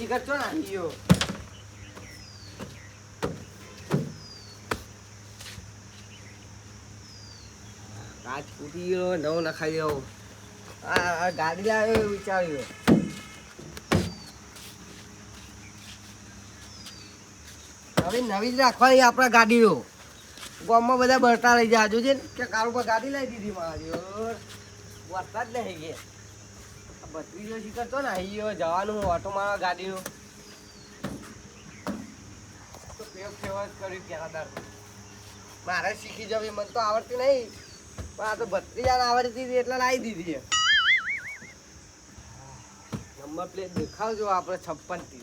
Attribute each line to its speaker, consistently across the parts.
Speaker 1: શિખર છો ને? ગયો કાચ ફૂટી ગયો નવો નખાઈ ગયો આ ગાડી લાવે વિચાર્યું હવે નવી જ રાખવાની આપણા ગાડીઓ. ગામમાં બધા બળતા રહી જાય. જોજે ને કે કારું પર ગાડી લઈ દીધી મારી. વરસાદ નહીં ગયા બત્રીજો શિખર તો ને આવી જવાનું ઓટો મારવા ગાડીનું. તો ફેવ ફેવર કર્યું પહેલા મારે શીખી જવી, મને તો આવડતી નહીં. પણ આ તો ભત્રીજાને આવડતી હતી એટલે લાવી દીધી નંબર પ્લેટ દેખાવજો, આપણે છપ્પનથી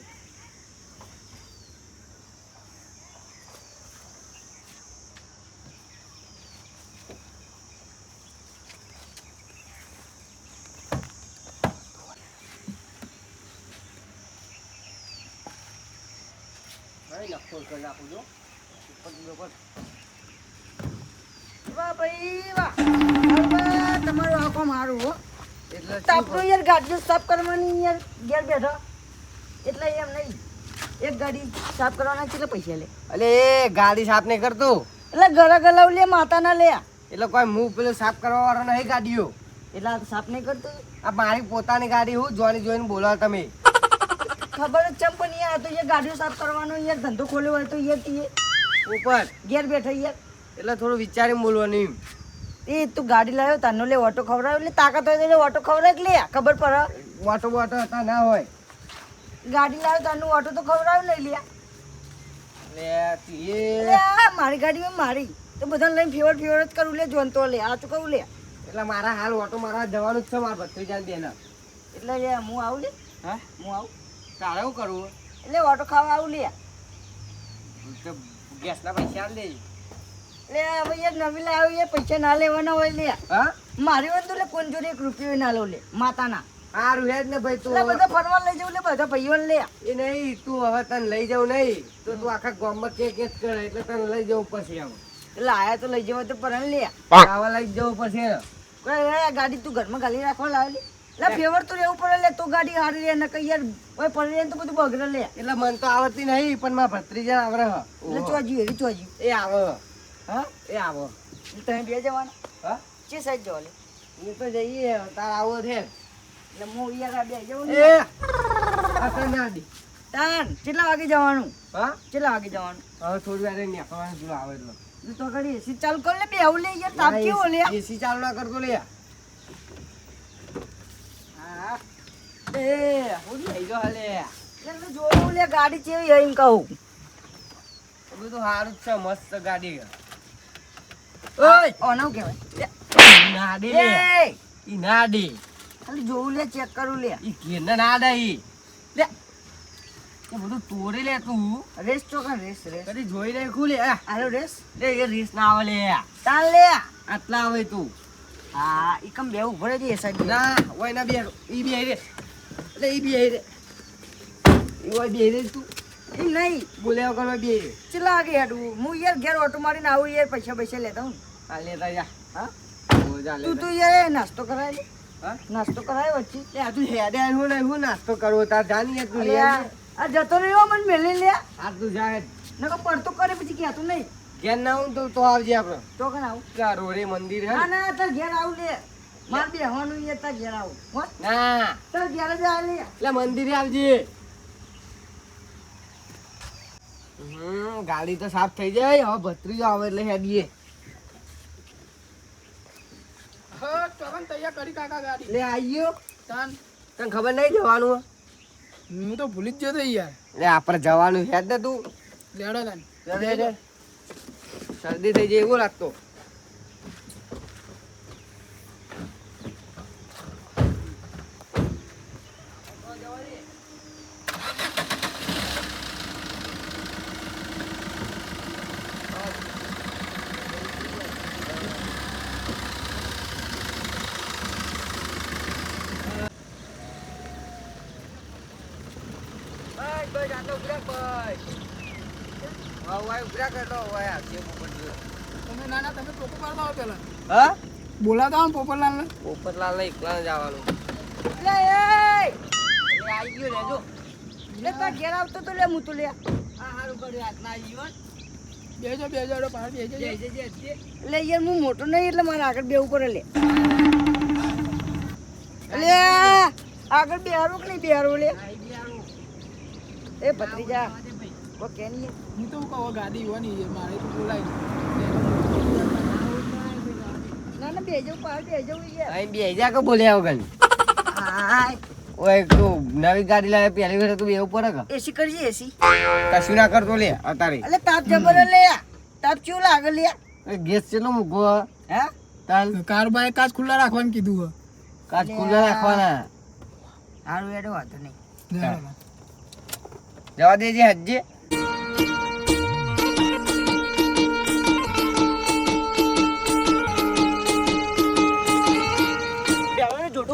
Speaker 1: નહીં નખો ઉપર
Speaker 2: વાહ ભાઈ વાહ. તમારું આખો મારું હો.
Speaker 1: એટલે
Speaker 2: યાર ગાડીઓ સાફ કરવાની યાર ઘેર બેઠો. એટલે એમ નહીં. એક ગાડી સાફ કરવાના કેટલા પૈસા લે.
Speaker 1: એટલે એ ગાડી સાફ નહીં કરતું.
Speaker 2: એટલે ઘરે ગલાવ લે માતા ના લે.
Speaker 1: એટલે કોઈ મું પેલું સાફ કરવા વાળો નહીં ગાડીઓ.
Speaker 2: એટલે સાફ નહીં કરતું.
Speaker 1: આ મારી પોતાની ગાડી હું જોઈને જોઈને બોલાવ તમે.
Speaker 2: ખબર જ ચમ પણ યાર તો એ ગાડીઓ સાફ કરવાનો યાર ધંધો ખોલ્યો હોય તો યાર તીએ.
Speaker 1: ઉપર.
Speaker 2: ઘેર બેઠો યાર.
Speaker 1: એટલે થોડું વિચારીને બોલવાનું એમ.
Speaker 2: એ તું ગાડી લાવ્યો તાનો લે ઓટો ખવડાવ્યો એટલે તાકાત હોય તો ઓટો ખવડાવ લે ખબર પડે.
Speaker 1: ઓટો બોટો હતા ના હોય.
Speaker 2: ગાડી લાવ્યો તાનું ઓટો તો ખવડાવ નહીં લે
Speaker 1: એટલે તી
Speaker 2: એટલે મારી ગાડી મારી. તો બધાને લઈને ફેવર ફેવર જ કરું લે જોન તો લે આ તો કહું લે.
Speaker 1: એટલે મારા હાલ ઓટો મારા જવાનું જ છે મારા ભત્રીજાને બેના.
Speaker 2: એટલે હું આવું લે.
Speaker 1: હા?
Speaker 2: હું આવું.
Speaker 1: તારે શું કરવું?
Speaker 2: એટલે ઓટો ખાવા આવું લે.
Speaker 1: તો ગેસના પૈસા આલ દેજે
Speaker 2: લે હવે નવી લાવ્યો એ પૈસા ના લેવાના હોય લે.
Speaker 1: હા?
Speaker 2: મારી વાત તો લે કોણ જોડે એક રૂપિયો ના લો લે માતાના.
Speaker 1: સારું હેડ ને ભાઈ તું.
Speaker 2: બધા ફરવા લઈ જવું લે બધા ભાઈઓને લે.
Speaker 1: એ નહીં તું હવે તને લઈ જાઉં નહીં. તો તું આખા ગામમાં કે કે કરે એટલે તને લઈ જવું પછી આવું
Speaker 2: એટલે આયા તો લઈ જવા તો પણ લે.
Speaker 1: આવા લઈ જવું પછી.
Speaker 2: ગાડી તું ઘરમાં ગાલી રાખવા લાવેલી લે ફેવર તો રહેવું પડે લે તો ગાડી હારી ને કઈ યાર ઓય પડી તો બધું બગડે લે.
Speaker 1: એટલે મને તો આવડતી નહીં પણ મારા ભત્રીજા હ.
Speaker 2: એટલે ચોજ્યું
Speaker 1: એ આવે.
Speaker 2: હા?
Speaker 1: એ આવો.
Speaker 2: એટલે તમે બે જવાના.
Speaker 1: હા?
Speaker 2: ચે સાઈડ જવા લે.
Speaker 1: એ તો જઈએ તાર આવો છે.
Speaker 2: એટલે હું યાર બે જવું
Speaker 1: એ! આ ના દી.
Speaker 2: તાન કેટલા વાગે જવાનું?
Speaker 1: હા?
Speaker 2: કેટલા વાગે જવાનું?
Speaker 1: હવે થોડી વાર રહીને જો આવે એટલે.
Speaker 2: તો એસી ચાલુ કર લે બે આવું લે યાર તાપ કેવો લે?
Speaker 1: એસી ચાલુ ના કરતો લે. એ હું લઈ ગયો હાલે
Speaker 2: એટલે જોયું લે ગાડી ચેવી એમ કહું.
Speaker 1: બધું સારું જ છે મસ્ત ગાડી.
Speaker 2: ઓય ઓનાવ કહેવાય
Speaker 1: ના દે લે. ઈ ના
Speaker 2: ખાલી જોવું લે ચેક કરું લે.
Speaker 1: ઈ ઘેરને ના દે ઈ. લે. એ બધું તોડી લે તું.
Speaker 2: રેસ ચોખા રેસ રેસ.
Speaker 1: કદી જોઈ લે. ખુલે
Speaker 2: આલો રેસ.
Speaker 1: લે એ રીસ ના આવે લે.
Speaker 2: તાલ લે.
Speaker 1: આટલા આવે તું.
Speaker 2: હા ઈ કમ બે ઊભો રહેજે એ સાઈડ
Speaker 1: ના ઓય ના બે ઈ બે રે. એટલે ઈ બે રે. ઓય બે રે તું.
Speaker 2: એમ નહીં?
Speaker 1: બોલ્યા વગર બે રે.
Speaker 2: ચલા આગે હેડું? હું યાર ઘેર ઓટો મારીને આવું યાર પૈસા પૈસા લેતા હું
Speaker 1: લેતા જા.
Speaker 2: હા? તું તું યાર નાસ્તો કરાય
Speaker 1: હા?
Speaker 2: નાસ્તો કરાય વચ્ચે
Speaker 1: લે તું હેડે હું નહીં હું નાસ્તો કરવો તાર જાની તું લે
Speaker 2: આ જતો રહ્યો મને મેલી લે.
Speaker 1: આ તું જા
Speaker 2: નકો પડતો કરે પછી ક્યાં તું નહીં.
Speaker 1: ઘેર ના આવું તો તો આવજે આપણે
Speaker 2: તો કને આવું.
Speaker 1: ત્યાં રોરે મંદિર હે
Speaker 2: ના?
Speaker 1: ને?
Speaker 2: તાર ઘેર આવું લે. માર બે હોનું એ તાર ઘેર આવું.
Speaker 1: ના.
Speaker 2: તાર ઘેર જ આ લે.
Speaker 1: એટલે મંદિરે આવજે. હમ ગાડી તો સાફ થઈ જાય. હવે ભત્રીજો આવે એટલે હેડીએ.
Speaker 3: તૈયાર કરી કાકા ગાડી.
Speaker 1: આઈયો.
Speaker 3: તાન.
Speaker 1: તને ખબર નહીં જવાનું હું?
Speaker 3: તો ભૂલી જ જતો યાર.
Speaker 1: એટલે આપણે જવાનું હેડ ને તું.
Speaker 3: લેડો તાન.
Speaker 1: લે, લે, લે. શરદી થઈ જાય એવું લાગતો ભાઈ, ભાઈ, આટલો ઉભરા ભાઈ. હા, વાય ઉભરા કરતો, વાય આવશે જો.
Speaker 3: તમે ના ના તમે પાડતા હો પેલા
Speaker 1: હા?
Speaker 3: બોલાતા આવો ને પોપટલાલને.
Speaker 1: પોપટલાલ ને એકલા જવાનું
Speaker 2: એટલે એ!
Speaker 1: આવી ગયો ને જો.
Speaker 2: લે તાર ઘેર આવતો તો લે હું તો લે. આ હારું કર્યું આવી ગયો
Speaker 3: બેજો પાછળ.
Speaker 2: એટલે યાર હું મોટો નહીં એટલે મારે આગળ બેવું પડે લે. લે. આગળ બેહારો કે નહીં બેહારો લે. એ ભત્રીજા. ઓ કે
Speaker 3: હું? તો કહું ગાડી હોવાની મારે તો બોલાય
Speaker 2: ના ના બેજો પાડ બેજો યાર.
Speaker 1: અહીં બે કે બોલ્યા વગર
Speaker 2: હાય.
Speaker 1: ઓય તું નવી ગાડી લાવે પહેલી વખત તું બેવું પડે કે?
Speaker 2: એસી કરજે એસી.
Speaker 1: કશું ના કરતો લે અતારે.
Speaker 2: એટલે તાપ જબર લે તાપ ચેવું લાગે લે
Speaker 1: ગેસ છે ચેલો મૂકો
Speaker 2: હે.
Speaker 1: તાલ
Speaker 3: કારબાએ કાચ ખુલ્લા રાખવાનું કીધું હે.
Speaker 1: કાચ ખુલ્લા રાખવાના.
Speaker 2: હારું એડો વાંધો નહીં.
Speaker 1: જવા દેજે હજ્જે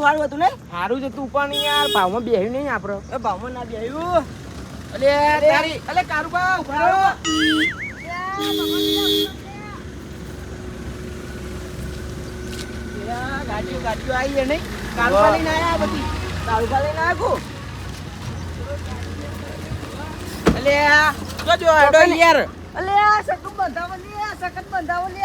Speaker 2: હારું હતું ને
Speaker 1: સારું જ હતું પણ યાર ભાવમાં બેહ્યું નહીં આપડે
Speaker 2: એ ભાવમાં ના બેહ્યું.
Speaker 1: અલે અલે. કારુબા ઊભા રહો.
Speaker 2: ગાડીઓ ગાડીઓ આવી નહીં? કાળુકા લઈને આયા બધી. કાળુકા લઈને આયા
Speaker 1: અલે યાર.
Speaker 2: અલે આ સકન બંધાવો લે આ સકન બંધાવો લે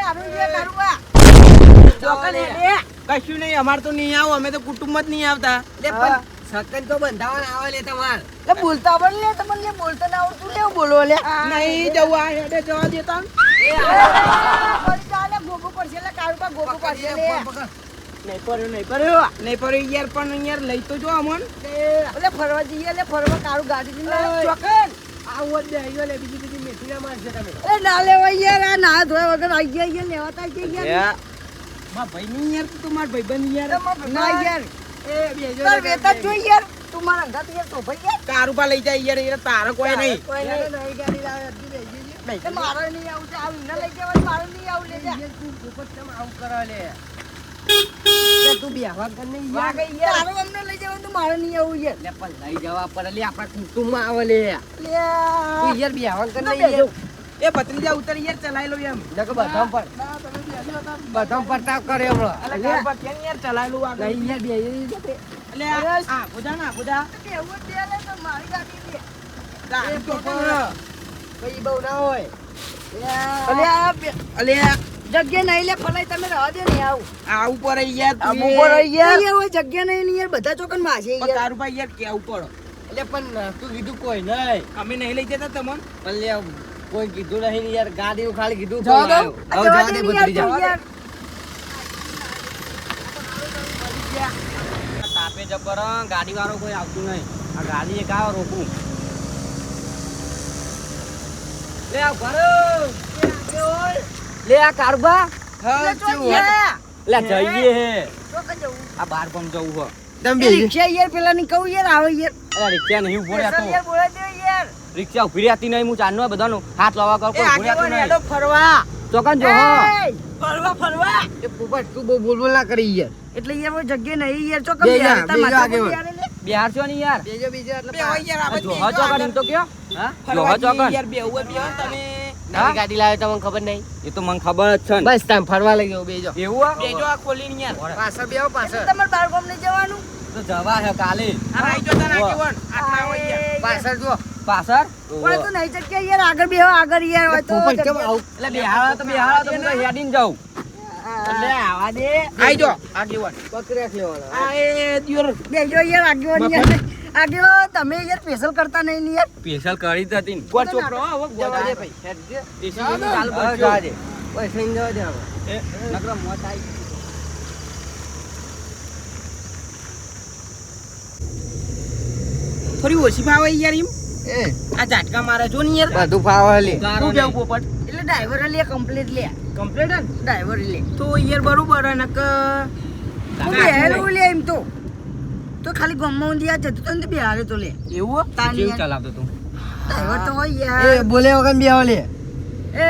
Speaker 2: ચોકન લે.
Speaker 1: કશું નહીં અમારે તો નહીં આવો અમે તો કુટુંબ જ નહીં આવતા. લે
Speaker 2: હા.
Speaker 1: સકન તો બંધાવાના આવે લે તમાર.
Speaker 2: લે બોલતા પણ લે તમને લે બોલતા ના આવડતું લેવું બોલો લે.
Speaker 1: નહીં જવું હેડે જવા દેતા
Speaker 2: એ આ ચાલે ગોગો પડશે લે ગોગો પડશે લે
Speaker 1: નહીં પડ્યો નહીં પડ્યો. નહીં પડ્યો યાર પણ યાર લઈ તો જો અમન.
Speaker 2: લે ફરવા જઈએ લે ફરવા કાળુ ગાડી લાવે ચોકન.
Speaker 1: આવો જ આયો લે બીજી બીજી મેથી ના મારશે તમે.
Speaker 2: એ ના લેવાય યાર આ ના ધોયા વગર આવી ગયા લેવાતા ગયા યાર
Speaker 1: ભાઈ નહીં યાર. તું માર ભાઈબંધ. યાર
Speaker 2: ના યાર.
Speaker 1: એ બે
Speaker 2: જો વેતા જ યાર. તું મારા અંગાત યાર સોભાઈ યાર.
Speaker 1: તારું પા લઈ જાય યાર એ તારે કોઈ નહીં.
Speaker 2: કોઈ નહીં. નવી ગાડી લાવે અડધી બેસી. એ મારે નહીં આવું છે. આવું ન લઈ જવાય મારે નહીં આવું લે જા
Speaker 1: આવું કરા લે. તું બેહવા કર નહીં.
Speaker 2: યાર. તારું અમને લઈ જવાનું તો મારે નહીં આવું યાર.
Speaker 1: લે પણ લઈ જવા પડે. લે આપણા કુટુંબમાં આવે લે.
Speaker 2: લે
Speaker 1: તું યાર બેહવા કર નહીં એ ભત્રીજા ઉતર યાર ચલાઈ લો એમ. જગ બધામ પર
Speaker 3: ના,
Speaker 1: બધામ પરતાપ કરે હમણાં
Speaker 3: અલે
Speaker 1: લે.
Speaker 3: કારબા કેમ યાર ચલાયેલું આગળ?
Speaker 1: નહીં યાર બેહી
Speaker 3: આ- આ બુધા ના બુધા.
Speaker 2: એવું દે લે તો મારી ગાડી લે
Speaker 1: તારું તો પણ કઈ બહુ ના હોય.
Speaker 2: અલે
Speaker 1: અલે
Speaker 2: જગ્યા નહીં લે ફલાઈ તમે રહો દે ને આવું.
Speaker 1: આ ઉપર યાર
Speaker 2: ઉપર આઈ યાર અહીંયા હોય જગ્યા નહીં ને યાર બધા ચોકનમાં છે યાર.
Speaker 1: તારું ભાઈ યાર કેવું પડો? એટલે પણ તું કીધું કોઈ નહીં. અમે નહીં લઈ જતા તમને? પણ લે કોઈ કીધું નહીં યાર ગાડી ખાલી કીધું
Speaker 3: જવા?
Speaker 1: આવ્યો. હવે
Speaker 2: જવા દે
Speaker 1: દે.
Speaker 2: તું યાર
Speaker 1: તાપે જબર ગાડી વાળો કોઈ આવતું નહીં. આ ગાડી એક આવે રોકું લે આ ભરો લે આ કારબા
Speaker 2: હા
Speaker 1: લે જઈએ હે. આ બાર પમ જવું હો.
Speaker 2: રિક્ષા યાર પેલા ની કહું યાર આવે યાર.
Speaker 1: અરે રિક્ષા નહીં ઊભો રહ્યા
Speaker 2: યાર
Speaker 1: તો.
Speaker 2: બોલા દે યાર.
Speaker 1: રિક્ષા ઊભી રહેતી નહીં હું ચાંદનો બધાનો હાથ લાવા કર કોઈ ભૂલ્યા નહીં.
Speaker 2: હેલો ફરવા.
Speaker 1: ચોકન જો હો.
Speaker 2: ફરવા ફરવા.
Speaker 1: એ પોપટ તું બહુ બોલ બોલ ના કરી યાર.
Speaker 2: એટલે યાર કોઈ જગ્યા નહીં યાર ચોકન
Speaker 1: બે
Speaker 2: યાર
Speaker 1: બે જા
Speaker 2: યાર
Speaker 1: બિહાર છો ને યાર?
Speaker 2: બેજો બીજો એટલે
Speaker 3: બે હોય યાર, આપણે
Speaker 1: જોહો ચોકન એમ તો કયો? હા? જોહો ચોકન. નવી ગાડી લાવે તમને ખબર નહીં. એ તો મને ખબર જ છે બસ તમે ફરવા લઈ ગયો બેજો એવું આ? બેજો આ ખોલીને યાર. પાછળ બેહો પાછળ.
Speaker 2: તમારે બાર ગામ નહીં જવાનું?
Speaker 1: તો જવા છે કાલે.
Speaker 2: એય,
Speaker 1: પાછળ જો. પાછળ?
Speaker 2: ઓય તો નહીં જગ્યા યાર આગળ બેહો આગળ યાર હોય તો
Speaker 1: પોપટ કેમ
Speaker 2: જગ્યા-
Speaker 1: આવું? એટલે બિહાર તો બિહાર તો હું તો જાઉં. એટલે આવા દે. આઈ જો. આગેવાન પકડે લેવાનો. આ એ દિયોર.
Speaker 2: બેજો યાર આગેવાન યાર. આગેવાન તમે યાર સ્પેશિયલ કરતા નહીં યાર.
Speaker 1: સ્પેશિયલ કરી જ હતી ગોળ છોકરો. હો, હવે જવા દે ભાઈ. હેડ દે. એસી જેવું જવા દે. પૈસા ને જવા દે હવે. એ, મોત આઈ.
Speaker 3: થોડી ઓછી ફાવે યાર એમ?
Speaker 1: એ,
Speaker 3: આ ઝાટકા મારે જો ને યાર.
Speaker 1: બધું ફાવે લે.
Speaker 3: શું કેવું પોપટ?
Speaker 2: એટલે ડ્રાઈવર લે કમ્પ્લીટ લે.
Speaker 3: કમ્પ્લીટ હે
Speaker 2: ડ્રાઈવર લે.
Speaker 3: તો યાર બરોબર નક
Speaker 2: બેહેલું લે એમ તો. તો ખાલી ગામમાં ઊંધી આ જતો તો ને તો તો લે.
Speaker 3: એવું
Speaker 2: તાન
Speaker 1: કેવું ચલાવતો તું?
Speaker 2: ડ્રાઈવર તો હોય
Speaker 1: એ બોલે વગર બેહો લે.
Speaker 2: એ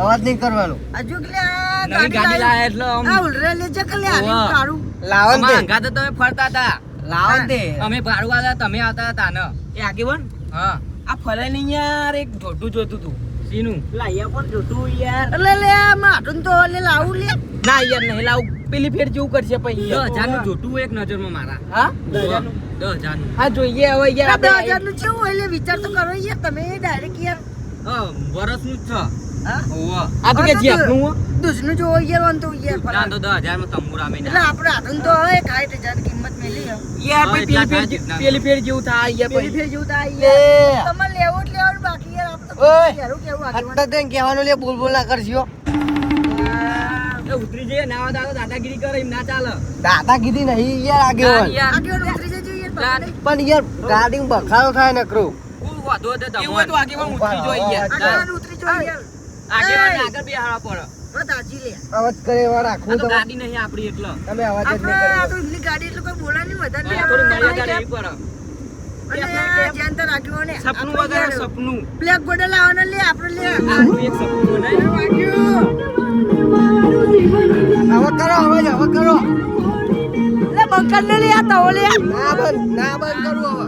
Speaker 1: અવાજ નહીં કરવાનો.
Speaker 2: હજુ
Speaker 1: ગાડી લાયા એટલે આમ
Speaker 2: આ ઉલરે લે છે
Speaker 1: આ
Speaker 2: કારું
Speaker 1: લાવો ને
Speaker 4: અમારા તમે ફરતા હતા.
Speaker 1: લાવો ને તે.
Speaker 4: અમે ભાડું આતા તમે આવતા હતા ને.
Speaker 3: એ આગેવાન
Speaker 4: હા.
Speaker 3: આ ફરે ને યાર એક ઢોઢું જોતું તું.
Speaker 4: સીનું
Speaker 3: લાયા પણ જોતું યાર.
Speaker 2: એટલે લે માટું તો લે લાવું લે.
Speaker 3: ના યાર નહીં લાવ. પેલી ફેર જેવું કરશે પછી
Speaker 4: દસ
Speaker 3: યાર.
Speaker 4: હજારનું જોતું એક નજરમાં મારા.
Speaker 3: હા?
Speaker 4: દસ હજારનું
Speaker 3: હા જોઈએ હવે યાર
Speaker 2: દસ
Speaker 3: આપણે
Speaker 2: હજારનું કેવું એટલે વિચાર તો કરો યાર તમે ડાયરેક્ટ યાર.
Speaker 4: હા વર્ષનું જ છે.
Speaker 2: હા
Speaker 4: ઓવા
Speaker 3: આ તો કે
Speaker 2: હા, તો
Speaker 3: હો.
Speaker 2: દૂધનું જોવો યાર વાંધો યાર
Speaker 4: ના તો દસ હજારમાં તંબુ રામે
Speaker 2: એટલે આપણે હાથું તો હવે સાઠ હજાર કિંમત મેલી
Speaker 3: યાર
Speaker 4: પણ
Speaker 3: પેલી ફેર
Speaker 4: જ ના.
Speaker 3: પેલી ફેર જેવું થાય યાર
Speaker 2: પેલી ફેર જેવું થાય યાર. તમારે લેવું જ લેવાનું બાકી યાર આપ તો
Speaker 1: ઓય.
Speaker 2: ઘેરું કેવું આગળ
Speaker 1: હટતા દેન કહેવાનું લે બોલ બોલ ના
Speaker 4: કરજો ઉતરી જઈએ નાવા દાદા દાદાગીરી કરે એમ ના ચાલે.
Speaker 1: દાદાગીરી નહીં યાર
Speaker 4: આગળ
Speaker 2: આગળ ઉતરી જજો યાર
Speaker 4: ના.
Speaker 1: પણ યાર ગાડી બખાડો થાય નકરો
Speaker 4: કોઈ વાંધો હતો
Speaker 3: એવું તો આગળ ઉતરી જોઈએ યાર.
Speaker 2: ઉતરી જોઈએ યાર.
Speaker 4: આગળ બેહાડવા પડે.
Speaker 2: બસ તાજી લે.
Speaker 1: અવાજ કરે એવા
Speaker 4: આ તો ગાડી નહીં આપડી એટલે.
Speaker 1: તમે અવાજ જ નહીં કરો
Speaker 2: તો એમની ગાડી એટલે કોઈ બોલા નહીં વધારે
Speaker 4: થોડી પડે.
Speaker 2: અને
Speaker 3: સપનું વગર સપનું.
Speaker 2: બ્લેક બોર્ડર લાવવાનો લે આપણે લે.
Speaker 4: આપણું એક સપનું બનાય.
Speaker 1: હવે કરો અવાજ હવે કરો.
Speaker 2: લે બંકર ને લે આ તવો લે.
Speaker 1: ના બંધ ના બંધ કરું હવે.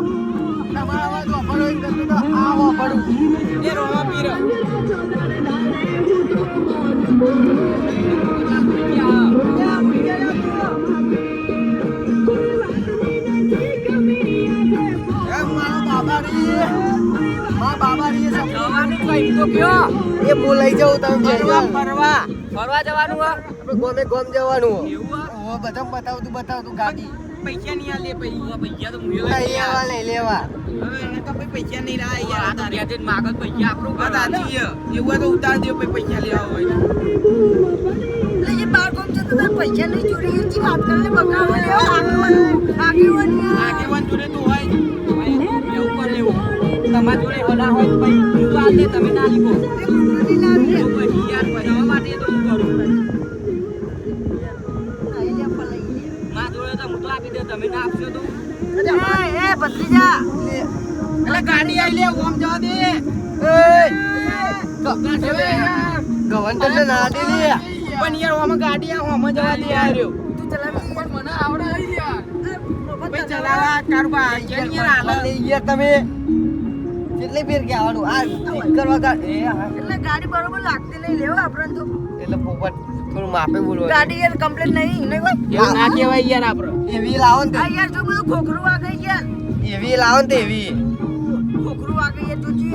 Speaker 1: તમારા અવાજ વાપરો એમ કરતો તો આ વાપરું
Speaker 3: એ રોવા પીર.
Speaker 1: એ હું લઈ જાઉં તમે
Speaker 3: ફરવા ફરવા
Speaker 4: ફરવા જવાનું હો?
Speaker 1: ગોમે ગોમ જવાનું હો. બધા બધા બતાવતું બતાવતું ગાડી.
Speaker 3: પૈસા નહીં આલે
Speaker 4: પૈસા પૈસા તો મુયો
Speaker 1: લઈ લેવા લઈ લેવા
Speaker 3: હવે એને તો પૈસા નહીં રહ્યા
Speaker 4: યાર આ તો બે દિન માગત પૈસા આપણું
Speaker 3: વાત
Speaker 4: કરવાના.
Speaker 3: એવું તો ઉતાર દે પૈસા લેવા હોય
Speaker 2: લે જે બાર છે તો પૈસા નહીં ચોરી એ વાત કરે લે બકાવો આગેવાન આગેવાન
Speaker 3: આગેવાન જોડે તો હોય.
Speaker 4: એવું એવું. તમારા જોડે હોના હોય તો તમે ના લીધો.
Speaker 2: લાવી
Speaker 4: યાર બનાવવા માટે તો હું કરું. તમે ના આપશો તો?
Speaker 2: એ એ ભત્રીજા.
Speaker 3: એટલે ગાડી આવી લે ઓમ જવા દે.
Speaker 1: ગવંતર ને ના દે લે
Speaker 3: પણ યાર ઓમાં ગાડી આ ઓમાં જવા દે આ રહ્યો
Speaker 2: તું ચલાવી પણ
Speaker 3: મને આવડે યાર.
Speaker 2: એ,
Speaker 3: ભાઈ
Speaker 2: ચલાવા.
Speaker 3: કારબા યાર યાર હાલે.
Speaker 1: લઈ ગયા તમે. કેટલી ફેર કહેવાનું આ ઠીક કરવા કા એ
Speaker 2: એટલે ગાડી બરોબર લાગતી નહીં લેવો આપણે તો.
Speaker 1: એટલે પોપટ થોડું માપે બોલવા
Speaker 2: ગાડી યાર કમ્પ્લેન નહીં નહીં હોય?
Speaker 3: એવું ના કહેવાય યાર આપણે
Speaker 1: એવી લાવો ને
Speaker 2: આ યાર જો બધું ખોખરું વાગે યાર.
Speaker 1: એવી લાવો ને એવી.
Speaker 2: ખોખરું વાગે ગઈ તો જી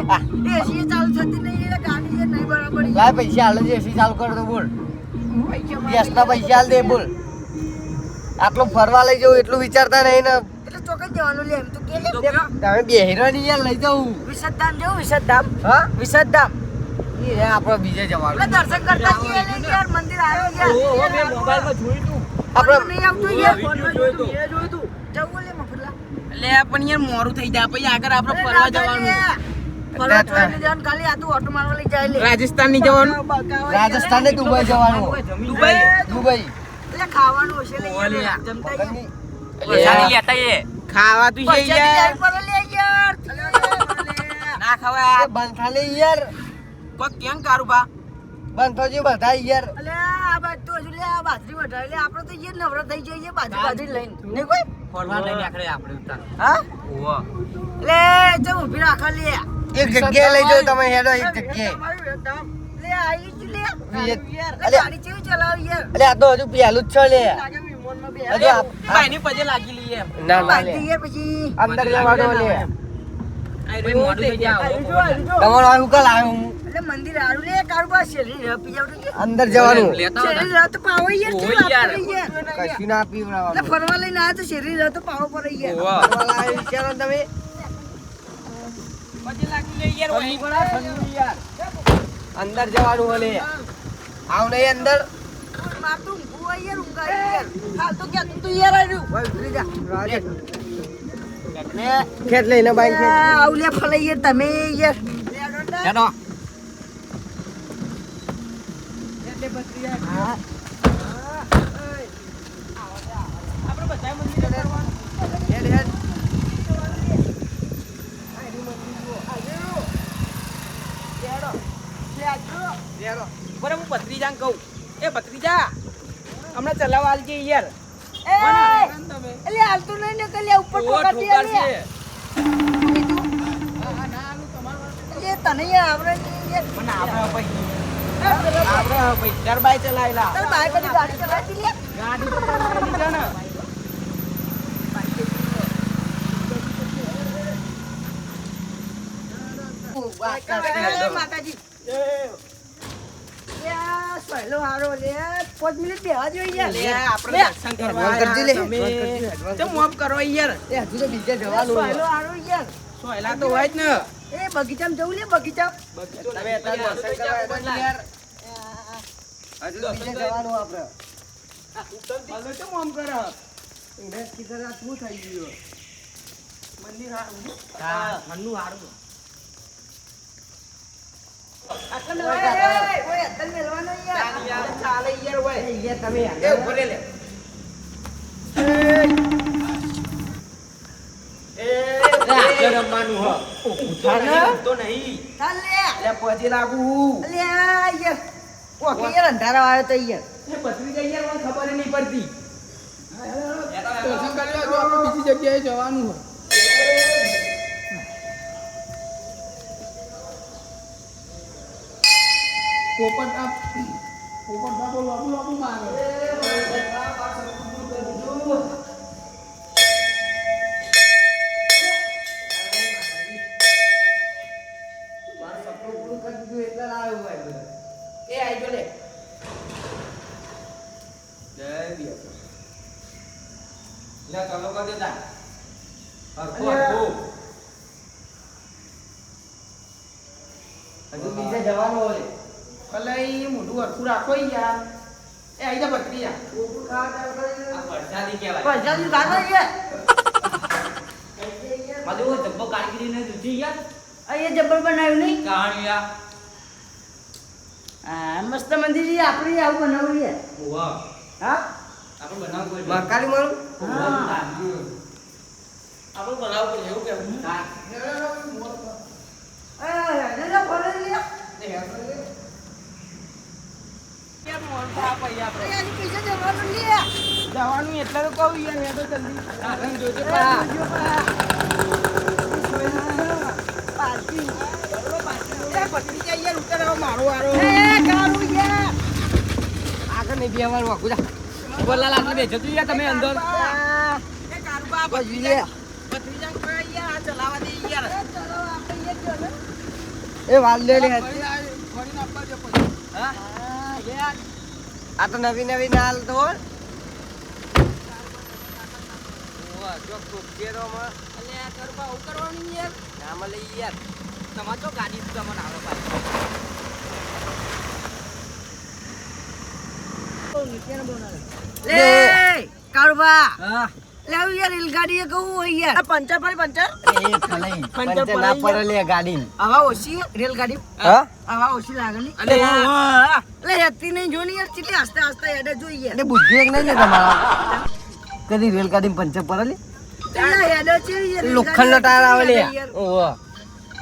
Speaker 2: એસી ચાલુ થતી નહીં એટલે ગાડી યાર નહીં બરાબર
Speaker 1: ભાઈ પૈસા હાલે છે એસી ચાલુ કર દો બોલ. પૈસા પૈસા હાલ દે બોલ. આટલું ફરવા લઈ જવું એટલું વિચારતા નહીં ને.
Speaker 2: એટલે ચોક્કસ જવાનું લે એમ તો કે?
Speaker 1: તમે બેહીરો નહીં યાર લઈ જાઉં.
Speaker 2: વિસદધામ જવું વિસદધામ
Speaker 1: હા?
Speaker 2: વિસદધામ
Speaker 1: એ આપણે બીજે
Speaker 2: એટલે
Speaker 1: જવાનું
Speaker 2: દર્શન કરતા છીએ લે યાર મંદિર આવ્યો
Speaker 4: ઓહો,
Speaker 2: યાર
Speaker 4: મેં મોબાઈલમાં જોયું તું.
Speaker 1: આપણે
Speaker 2: નહીં આવતું યાર.
Speaker 4: વીડિયો જોયો તું.
Speaker 2: જવું લે મફલા
Speaker 3: લે પણ યાર મોરું થઈ જાય. પછી આગળ આપણે ફરવા જવાનું.
Speaker 2: લે. ફરવા જોઈને જવાનું. ખાલી આ તું ઓટો મારવા લઈ જાય લે.
Speaker 3: રાજસ્થાનની જવાનું?
Speaker 1: રાજસ્થાન ને દુબઈ જવાનું.
Speaker 3: Dubai
Speaker 1: Dubai.
Speaker 2: એટલે ખાવાનું હશે. જમતા
Speaker 4: એ.
Speaker 3: ખાવા તું છે યાર.
Speaker 2: જાય પર લે યાર.
Speaker 3: ના ખાવા.
Speaker 1: એ યાર.
Speaker 3: કોઈ કેમ કારું બા?
Speaker 1: બંધો જે બધા યાર.
Speaker 2: અલે આ બધું હજુ લે આ બાજરી વઢા લે. આપણે તો યાર નવરો થઈ જઈએ બાજરી બાજરી લઈને. ને કોઈ?
Speaker 4: ફરવા લઈને આખરે આપણે ઉતાર.
Speaker 2: હા?
Speaker 4: ઓહો.
Speaker 2: લે જો ઊભી રાખો લે.
Speaker 1: એક જગ્યાએ લઈ જાઓ તમે હેડો એક જગ્યાએ.
Speaker 2: લે આઈ જ લે.
Speaker 1: વિયત.
Speaker 2: લે ગાડી કેવી ચલાવ યાર?
Speaker 1: અલે આ તો હજુ પહેલું જ છે લે.
Speaker 2: લાગે વિમાનમાં બે
Speaker 1: હજુ આ-
Speaker 3: પજે લાગી લઈએ
Speaker 1: ના ના લે.
Speaker 2: પછી.
Speaker 1: અંદર લે. તમારો આ કાલ આવ્યો હું.
Speaker 2: એટલે મંદિર આડું લે કારુબા શેરી રપી જાવ
Speaker 1: અંદર જવાનું.
Speaker 2: શેરી રત પાવો યાર
Speaker 1: કશું ના
Speaker 2: એટલે
Speaker 1: પીવડાવવાનું
Speaker 2: ફરવા લઈને આવ્યા તો શેરી રત પાવો પર યાર.
Speaker 1: ફરવા લાવ્યા વિચારો તમે.
Speaker 3: પજે લાગી લે યાર
Speaker 1: ઠંડુ યાર. અંદર જવાનું ઓલે આવ નહીં અંદર.
Speaker 2: માર તો યાર ઊંઘાય યાર. હાલ તો ક્યાં તું યાર આવ્યું.
Speaker 1: ભાઈ ઉતરી જા. રાજે. ખેત લઈને બાઈક ખેત.
Speaker 2: આવું લે ફલાઈ યાર તમે યાર.
Speaker 4: હેડો.
Speaker 1: હા
Speaker 3: આપણે બધા મંદિર કરવાનું
Speaker 1: હેડ હેડ હેડો
Speaker 3: બરાબર હું ભત્રીજાને કહું એ ભત્રીજા હમણાં ચલાવવા આલજે યાર
Speaker 2: એ એટલે હાલતું નહીં ને કલ્યા ઉપર પકડતી
Speaker 4: ઠોકાર
Speaker 2: તને આવડે યાર
Speaker 3: મને આપણે પછી આપણે ચલાયેલા
Speaker 2: તારે બાઈક કદી ગાડી ચલાવતી લે
Speaker 3: ગાડી તો ચલાવેલી છે ને
Speaker 2: માતાજી એ હારો લે પાંચ મિનિટ બેહવા જોઈએ
Speaker 3: લે આપણે દર્શન કરવા મોમ કરો યાર
Speaker 1: એ હજુ તો બીજે જવાનું છે.
Speaker 2: હારો યાર
Speaker 3: સોયલા તો હોય જ ને
Speaker 2: એ બગીચામાં જવું લે બગીચા
Speaker 1: તમે અત્યારે દર્શન કરવા યાર. હજુ તો બીજે જવાનું આપણે.
Speaker 3: ભલે ચમ મોમ કરો
Speaker 1: એને કીધું આ શું થઈ ગયું?
Speaker 3: મંદિર હારું
Speaker 1: હા.
Speaker 3: મનનું હારું
Speaker 2: ઓય અત્યારે મેલવાનો યાર
Speaker 3: ચાલ યાર ચાલે યાર હોય. લે. રમવાનું તો નહીં.
Speaker 2: ચાલ
Speaker 3: પછી લાગુ.
Speaker 2: યાર ઓકે યાર અંધારો આવ્યો તો યાર
Speaker 3: એ યાર મને ખબર નહીં પડતી બીજી જગ્યાએ જવાનું હોય પોપટ આપ પોપટ બાબો લાગુ લાગુ મારે
Speaker 1: મારું
Speaker 3: લે ચાલો કરી દેતા? હરખો હરખો
Speaker 1: હજુ બીજે જવાનું હોય.
Speaker 3: કલાઈ મોઢું હરખું રાખો યાર. એ આઈ જા પથરી યાર
Speaker 4: વરસાદી કહેવાય.
Speaker 2: યાર
Speaker 4: જબ્બો કારીગરીને દૂધી યાર.
Speaker 2: અહીંયા જબર બનાવ્યું નહીં?
Speaker 4: કહાણીયા
Speaker 2: હા મસ્ત મંદિર આપણે આવું બનાવ્યું યાર હા?
Speaker 1: મહાકાળી મારું.
Speaker 4: બનાવવું એવું
Speaker 3: કેમ?
Speaker 2: જવાનું
Speaker 3: એટલે તો કહું યાર હેડો જલ્દી સાધન જોજે
Speaker 2: એ જોજો પા. પાર્કિંગ.
Speaker 3: જાય યાર ઉતર આવો મારો વારો.
Speaker 1: આગળ નહીં બેહવાનું આખું જા.
Speaker 4: બોલા લાગલી બેઠો તું યાર તમે અંદર.
Speaker 2: આ,
Speaker 3: એ કારુબા
Speaker 1: બજી લે.
Speaker 3: જાય કોઈ યાર ચલાવા દે યાર
Speaker 2: ચલો આપણે એ ચલો
Speaker 1: એ વાલ લે લે.
Speaker 3: ફરીને આપવા જો પછી
Speaker 1: હા
Speaker 2: યાર.
Speaker 1: આ તો નવી નવી નાલ તો
Speaker 4: તમારે તો ગાડી તમને આવે પાછી
Speaker 2: લે કાળુબા
Speaker 1: હા.
Speaker 2: લે યાર રેલગાડી એ કહું હોય યાર? પંચર પર પંચર?
Speaker 1: એ ના
Speaker 3: પડાઈ
Speaker 1: લે ગાડીને.
Speaker 2: આવા ઓછી રેલગાડી.
Speaker 1: હા?
Speaker 2: આવા ઓછી લાગે
Speaker 3: અલે આ-
Speaker 2: એટલે નહીં જો યાર કેટલી આસ્તે આસ્તે હેડે જોઈએ
Speaker 1: એટલે બુદ્ધિ એક નહીં ને તમારા. કદી રેલગાડીમાં પંચર પડે લે?
Speaker 2: એટલે હેડે છે યાર
Speaker 1: લોખંડનો ટાયર આવે લે.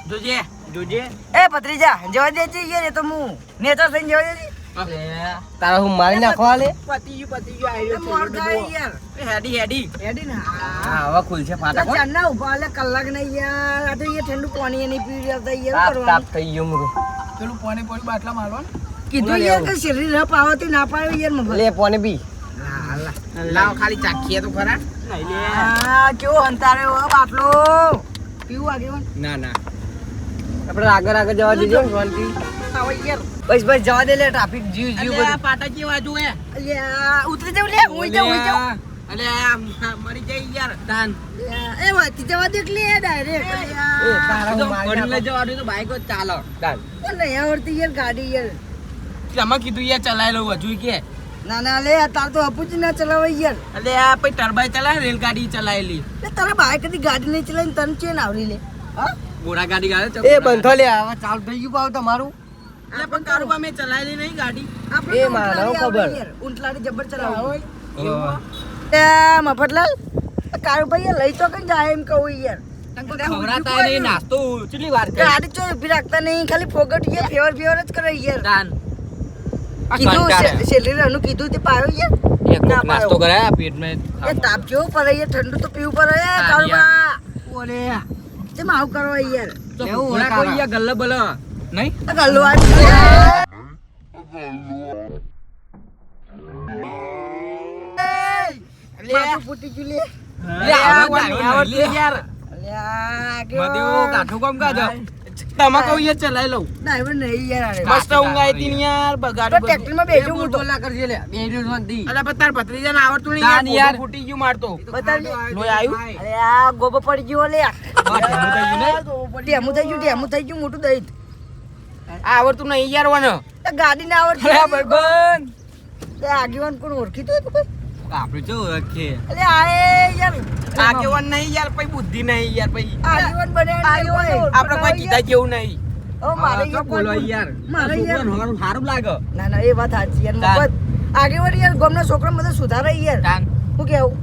Speaker 3: જોજે જોજે.
Speaker 2: એ ભત્રીજા જવા દેજે યાર એ તો હું. નેચર થઈને જવા દે છે
Speaker 1: તારા હું મારી નાખવા લે
Speaker 3: પતિયું ગયું પતી ગયું
Speaker 2: મોર થાય યાર
Speaker 3: એ હેડી હેડી
Speaker 2: હેડી ને હા
Speaker 1: હવે ખુલશે ફાટા કોણ
Speaker 2: ચારના ઊભા લે કલાક નહીં યાર આ તો યાર ઠંડુ પાણી એની નહીં પી રહ્યા હતા યાર કરવાનું
Speaker 1: તાપ થઈ ગયો મુરું.
Speaker 3: પેલું પાણી પાણી બાટલા મારવાનું
Speaker 2: કીધું યાર. કે શરીર ન પાવતી ના પાવે યાર મગજ
Speaker 1: લે પાણી બી.
Speaker 3: લાવ ખાલી ચાખીએ તો ખરા. નહીં લે.
Speaker 2: હા કેવો હંતારે હો બાટલો પીવું આગેવાન.
Speaker 3: ના ના.
Speaker 1: આપણે આગળ આગળ જવા દેજો શાંતિ.
Speaker 3: આવો યાર.
Speaker 1: બસ બસ જવા દે લે ટ્રાફિક જીવ જીવ બધું.
Speaker 3: પાટા કેવા જો હે
Speaker 2: અલ્યા ઉતરી જાવ લે હું જાવ હું જાવ
Speaker 3: અલે મરી જઈ યાર તાન
Speaker 2: એ વાતી જવા દે એટલે ડાયરેક્ટ
Speaker 1: એ તારા હું મારી લે.
Speaker 3: જવાનું તો બાઈક જ ચાલો
Speaker 1: ચાલ.
Speaker 2: નહીં આવડતી યાર ગાડી યાર.
Speaker 3: તમે કીધું યાર ચલાવી લઉં હજુ કે.
Speaker 2: ના ના લે તાર તો અપુજ ના ચલાવાય યાર.
Speaker 3: અલે આ પછી ટર્બાઈ ચલાવે રેલગાડી ચલાવેલી
Speaker 2: લે. તારા બાઈકની ગાડી નહીં ચલાવીને તને ચેન આવરી લે હા?
Speaker 3: ઘોડા ગાડી ગાડે
Speaker 1: એ બંધો લે હવે ચાલુ થઈ ગયું પાવ તમારું.
Speaker 3: એટલે પણ કારુબા મેં ચલાવેલી નહીં ગાડી.
Speaker 1: એ
Speaker 2: તો
Speaker 1: ખબર.
Speaker 2: આવડે જબર ચલાવું મફતલાલ કાળુ લઈ તો કઈ જાય એમ કહું યાર.
Speaker 3: ખવડાતા નહીં નાસ્તો કેટલી વાર
Speaker 2: ગાડી ચો ઊભી રાખતા નહીં ખાલી ફોગટ યાર ફેવર ફેવર જ કરે યાર.
Speaker 3: તાન.
Speaker 2: કીધું
Speaker 3: કંટાળે.
Speaker 2: રાનું કીધું તે પાયો યાર. ના
Speaker 3: નાસ્તો
Speaker 2: પાયો.
Speaker 3: કરાય પેટમાં
Speaker 2: એ તાપ જેવો પડે યાર ઠંડુ તો પીવું પડે.
Speaker 3: હા,
Speaker 2: કાળુબા ઓલે. તેમ આવું કરો યાર?
Speaker 3: તો
Speaker 1: એવું હોય
Speaker 3: કોઈ યાર ગલ્લે બલ્લે નહીં
Speaker 2: આ ગલ્લો આ માથું ફૂટી ગયું લે.
Speaker 3: લે, આ વાત નહીં આવડતી યાર.
Speaker 2: અલ્યા,
Speaker 4: મધ્યો ગાંઠું કોમ કાઢો.
Speaker 3: તમે કહું યાર ચલાઈ લઉં
Speaker 2: ડ્રાઈવર નહીં યાર આરે.
Speaker 3: મસ્ત ઊંઘ આવી હતી ને યાર
Speaker 2: તો
Speaker 3: બગાડું બધું.
Speaker 2: ટ્રેક્ટરમાં બેસજો હું
Speaker 1: કરજે લે બે રહ્યો
Speaker 3: અલા પણ તાર ભત્રીજાને આવડતું નહીં યાર
Speaker 4: યાર.
Speaker 3: ફૂટી ગયું મારતો
Speaker 2: બતાવજે.
Speaker 3: લોહી આવ્યું
Speaker 2: અરે આ ગોબો પડી ગયો લે
Speaker 4: થઈ ગયું ને?
Speaker 2: થઈ ગયું ઢેમું થઈ ગયું મોટું દહીં
Speaker 3: આવડતું નહીં યાર વન
Speaker 2: એ ગાડી ના આવડતું
Speaker 4: અરે ભગવાન.
Speaker 2: તે આગેવાન કોણ ઓળખી તો કોઈ?
Speaker 4: આપણે જો ઓળખે
Speaker 2: અરે આ યાર
Speaker 3: આગેવાન નહીં યાર પછી બુદ્ધિ નહીં યાર પછી
Speaker 2: આગેવાન બને
Speaker 3: આપણે કોઈ કીધા જેવું નહીં.
Speaker 2: ઓ મારે
Speaker 4: તો
Speaker 2: યાર
Speaker 4: બોલો યાર.
Speaker 2: મારે યાર
Speaker 4: છોકરાને હવાનું સારું લાગે.
Speaker 2: ના ના એ વાત સાચી યાર
Speaker 4: તાન.
Speaker 2: આગેવાન યાર ગામના છોકરો બધા સુધારે યાર.
Speaker 4: તાન.
Speaker 2: શું કેવું?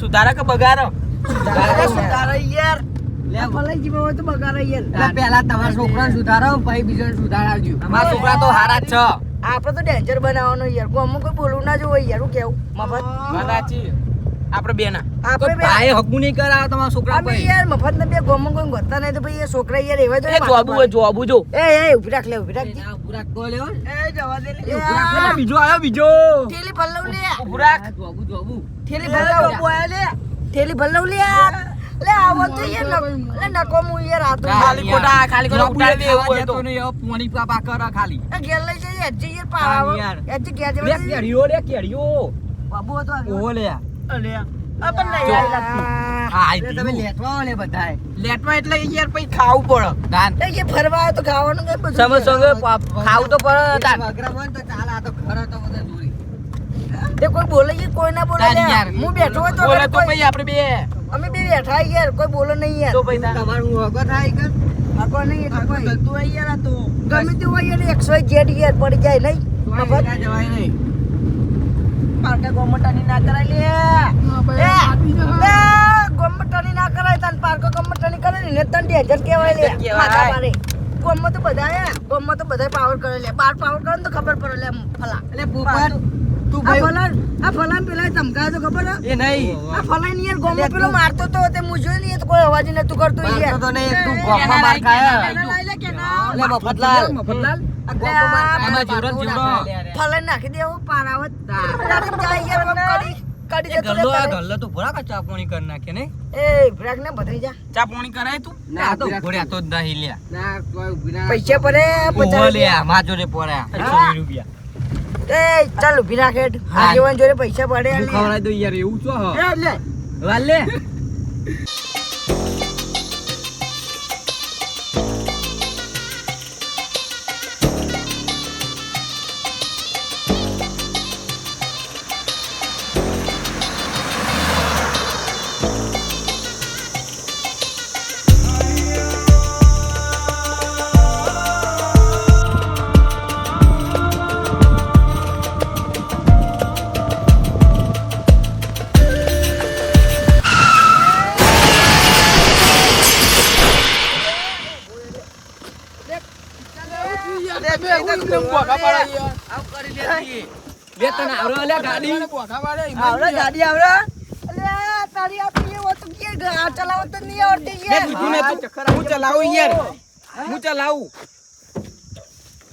Speaker 3: સુધારા કે બગાડો
Speaker 2: સુધારા
Speaker 1: સુધારો યાર.
Speaker 2: લે ભલે જીવા હોય તો બગાડે યાર
Speaker 1: એટલે પહેલા તમારા છોકરાને સુધારો પછી બીજાને સુધારાવજો.
Speaker 4: અમારા છોકરા તો હારા જ છે.
Speaker 2: આપણે તો ડેન્જર બનાવવાનો યાર. ગામમાં કોઈ બોલવું ના જોવે યાર કેવું? મફત?
Speaker 3: આપણે બે ના
Speaker 2: આપણે
Speaker 4: ભાઈ હકું નહીં કરાવે તમારા છોકરા ભાઈ
Speaker 2: યાર મફત ના બે ગામમાં કોઈ ગોતતા નહીં તો ભાઈ એ છોકરા યાર એવા
Speaker 3: એ જોબુ હોય જોબુ જો.
Speaker 2: એ એ ઊભી રાખ લે ઊભી રાખ.
Speaker 1: એના પૂરા તો લેવો.
Speaker 2: એ જવા દે
Speaker 4: બીજો આવ્યો બીજો.
Speaker 2: થેલી ભરલવ લે.
Speaker 3: ઉભું રાખ.
Speaker 1: જોબુ, જોબુ.
Speaker 2: થેલી ભરલવ લે થેલી ભરલવ લે. લે આવો તો યાર લે નકો હું યાર આ
Speaker 3: ખાલી ખોટા ખાલી ખોટા ઉડાડી દે એવું તો
Speaker 4: જતો પોણી પાપા કરે ખાલી
Speaker 2: એ ઘેર લઈ જઈએ હજી યાર પાવ
Speaker 4: યાર.
Speaker 2: ઘેર જવા દે.
Speaker 4: કેરીઓ લે કેરીઓ
Speaker 2: બાબુ હતો આગળ.
Speaker 4: ઓહો લે
Speaker 2: અલે નહીં આવી લાગતું.
Speaker 4: આઈ
Speaker 1: તમે લેટવા આવો બધાય.
Speaker 3: લેટમાં એટલે યાર પછી ખાવું પડે.
Speaker 2: એ કે ફરવા આવ્યો તો ખાવાનું કઈ બધું
Speaker 4: સમજ સંગે ખાવું તો પડે તાન.
Speaker 1: વગરા હોય તો ચાલે, આ તો ઘરે તો બધા દૂરી.
Speaker 2: તે કોઈ બોલે કોઈ ના બોલે
Speaker 4: યાર.
Speaker 2: હું બેઠો હોય તો
Speaker 3: બોલે તો પછી આપણે બે
Speaker 2: અમે બે બેઠા યાર કોઈ બોલો નહીં યાર.
Speaker 3: તો તાર.
Speaker 1: તમારું વગર થાય કે?
Speaker 2: આખો નહીં તો કોઈ.
Speaker 3: ગલતું હોય યાર તો.
Speaker 2: ગમે તે હોય યાર 100 જેડ યાર પડી જાય નહીં.
Speaker 1: તોય ના જવાય નહીં.
Speaker 2: પાર્કે ગોમટાની ના કરાય લે. એ, ગોમટાની ના કરાય તન પાર્કે ગોમટાની કરે ને તન ડેજર કહેવાય લે. માથા મારે. ગોમમાં તો બધા ગોમમાં તો બધા પાવર કરે લે. બાર પાવર કરે તો ખબર પડે લે એમ ફલા.
Speaker 1: એટલે પોપટ, તું ભાઈ
Speaker 2: ફલાન આ ફલાન પેલા ધમકાયો ખબર
Speaker 1: એ નહીં.
Speaker 2: આ ફલાન યાર ગોમમાં પેલો મારતો તો તે હું જોયું નહીં કોઈ અવાજ નતું કરતું યાર.
Speaker 1: તો નહીં, તું ગોખમાં માર ખાયો.
Speaker 2: કેના લાઈ લે,
Speaker 1: મફતલાલ.
Speaker 4: મફતલાલ?
Speaker 1: ના લે.
Speaker 2: ફલાન નાખી દેવું પારાવત જાય યાર આમ કડી કડી
Speaker 4: ગલ્લો આ ગલ્લો તો ભરા કા ચા પાણી નાખે ને
Speaker 2: એ ભરાક ને ભત્રી જા.
Speaker 3: ચા કરાય તું?
Speaker 4: આ તો ભર્યા તો નહીં લ્યા.
Speaker 1: ના, કોઈ
Speaker 2: પૈસા પડે
Speaker 4: ઓહો
Speaker 2: પચાસ
Speaker 4: લ્યા મા પડ્યા
Speaker 2: હા.
Speaker 4: 120 રૂપિયા.
Speaker 2: એ ચાલ ઊભી રાખે. આગેવાન જોડે પૈસા પડે
Speaker 4: ખવડાય
Speaker 2: લે.
Speaker 4: ખવડાવી યાર એવું છો હ
Speaker 2: એ લે
Speaker 4: વાલ લે
Speaker 1: આવ કરી લેતી.
Speaker 4: બે તને આવરો લે ગાડી?
Speaker 2: આવડે ગાડી આવડે? અલે તારી આ તો એ વસ્તુ કે ચલાવત જ નહીં આવડતી
Speaker 3: મેં
Speaker 2: યાર.
Speaker 3: કીધું ને તું હું ચલાવું યાર. હું ચલાવું.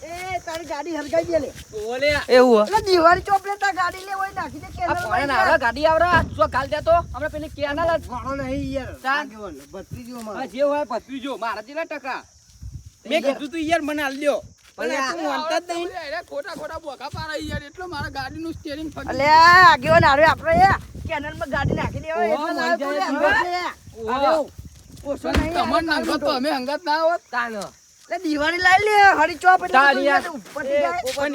Speaker 2: એ તારી ગાડી હરગાઈ દે લે.
Speaker 4: ઓહો લે
Speaker 1: એવું
Speaker 2: એટલે દિવાળી ચોપડે તાર ગાડી લે નાખી દે કેનલ
Speaker 4: પોણે આવરો ગાડી આવરો શું કાલ દે તો? આપણે પેલી કેનાલ
Speaker 1: ઘણો નહીં યાર.
Speaker 4: ચાલ.
Speaker 1: આગેવાન, ભત્રીજો
Speaker 4: જે હોય પતવી જો મારા જેટલા ટકા.
Speaker 3: મેં કીધું તું યાર મને હાલ દ્યો તું
Speaker 2: તું દિવાળી લાવી લે હરી ચોપ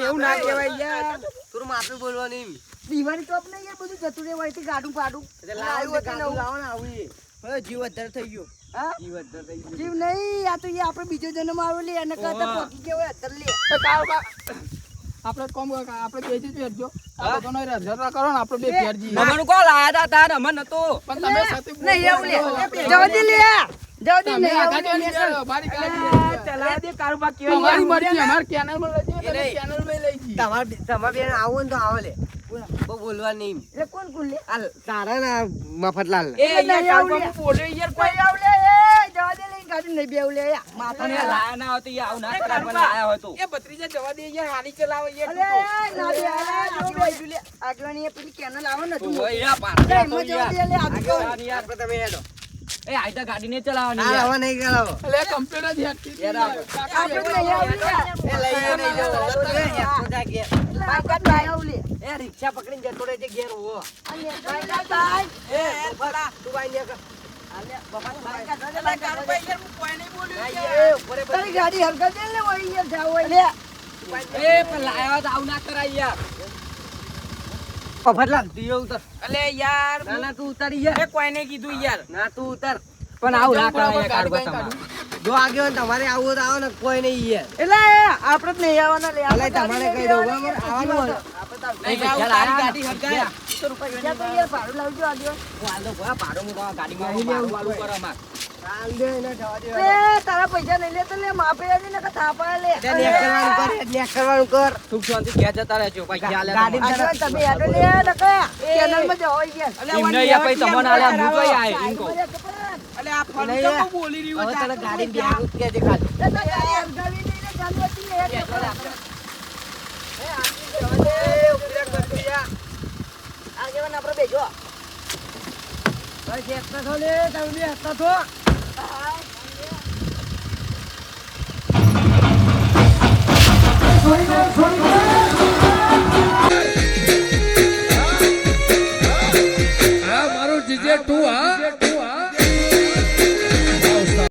Speaker 3: એવું ના કહેવાય યાર.
Speaker 1: માથું બોલવાનું.
Speaker 2: દિવાળી ચોપ નહીં બધું જતું રહે વહીથી ગાડું પાડું. લાવ્યું
Speaker 1: એટલે
Speaker 2: હતું
Speaker 1: ગાડું
Speaker 2: નવું.
Speaker 1: લાવો ને આવું જીવ વધારે થઈ ગયો. જીવ વધારે થઈ ગયો.
Speaker 2: જીવ નહીં આ તો યાર આપણે બીજો જન્મ આવેલી એને કરતા પોકી ગયો અત્યારે લે
Speaker 3: આપણે કોમ આપણે કે જ. ફેરજો આ બધાનો કરો ને આપણે બે ફેરજી
Speaker 4: અમારું કોલ આયા તા તાર અમન નતો
Speaker 3: પણ તમે સાથે
Speaker 2: નહીં આવું લે. જવા લે જવા દે. નહીં આવું લે.
Speaker 3: ચલાવી દે કારુબા કેવાય. અમારી મરજી અમાર કેનલમાં લઈ જઈએ તમે માં લઈ જઈએ.
Speaker 1: તમારે તમારે બેન આવો ને તો આવો લે. બહુ બોલવા નહીં.
Speaker 2: એટલે કોણ કોણ લે
Speaker 1: તારા ના મફતલાલ
Speaker 3: એ યાર કારુબા બોલ્યો યાર કોઈ
Speaker 2: કોઈ આવું લે એ જવા દે લઈને ગાડી નહીં બેવું લે યા.
Speaker 4: ને લાયા ના હતી આવ ના કરા પણ આયા હોય તો.
Speaker 3: એ ભત્રીજા જવા દે યાર હાલી ચલાવે યાર તો.
Speaker 2: ના બે, અલે, જો બાજુ લે. આગળની એ પેલી કેનલ આવે ને તું.
Speaker 4: ઓય યાર,
Speaker 2: એમાં જવા દે, લે,
Speaker 4: આગળ યાર,
Speaker 1: તમે હેડો
Speaker 4: એ આઈ તો ગાડી ને ચલાવવાની
Speaker 1: આ
Speaker 4: યાર.
Speaker 1: હવે નહીં ચલાવો
Speaker 3: અલે કમ્પ્યુટર જ હતી.
Speaker 1: યાર, આવો.
Speaker 2: આપણે
Speaker 3: જેવો
Speaker 2: નહીં લે.
Speaker 1: એ લઈ નહીં જવો જતો રહે, હેઠો જા ઘેર.
Speaker 2: બાઈક જ નહીં લે.
Speaker 1: એ રિક્ષા પકડીને જતો રે ઘેર
Speaker 2: બાઈક બાઈક.
Speaker 1: એ બફા, તું ભાઈ
Speaker 2: ગાડી હરકત ને વળી યાર જાવ હોય
Speaker 4: એ પણ લાયા તો આવું ના કરાય યાર.
Speaker 1: મફત લાગતી એવું
Speaker 3: અલે યાર
Speaker 1: ના, ના, તું ઉતારી જા.
Speaker 3: મેં કોઈ કીધું યાર
Speaker 1: ના, તું ઉતાર.
Speaker 4: પણ આવું ના કરાય
Speaker 3: બાઈક
Speaker 4: તમારે.
Speaker 1: જો આગળ હોય ને તમારે આવું તો આવો ને કોઈ નહીં યાર.
Speaker 2: એટલે આપણે જ નહીં આવવાના લે.
Speaker 1: તમારે
Speaker 2: કઈ
Speaker 1: કહી દઉં, બરાબર?
Speaker 2: આવવાનું
Speaker 1: આપણે તો.
Speaker 4: ગાડી.
Speaker 2: ભાડું લાવજો
Speaker 4: ગાડીમાં વાળું કરો માર.
Speaker 2: તારા પૈસા નહીં લે તો લે માપે આજે ને કે થાપા લે.
Speaker 1: કરવાનું કર, એ નેક કરવાનું કર.
Speaker 4: સુખ શાંતિ ઘેર જતા રહેજો પછી ખ્યાલ
Speaker 1: ગાડી
Speaker 2: તમે યાદ લે નકા માં
Speaker 4: તમને હું આય.
Speaker 3: અલે આ ફોન તો બોલી રહ્યું છે.
Speaker 2: ગાડી લઈને ચાલુ હતી લેજો
Speaker 1: બસ
Speaker 2: મારું જીજે ટુ હા.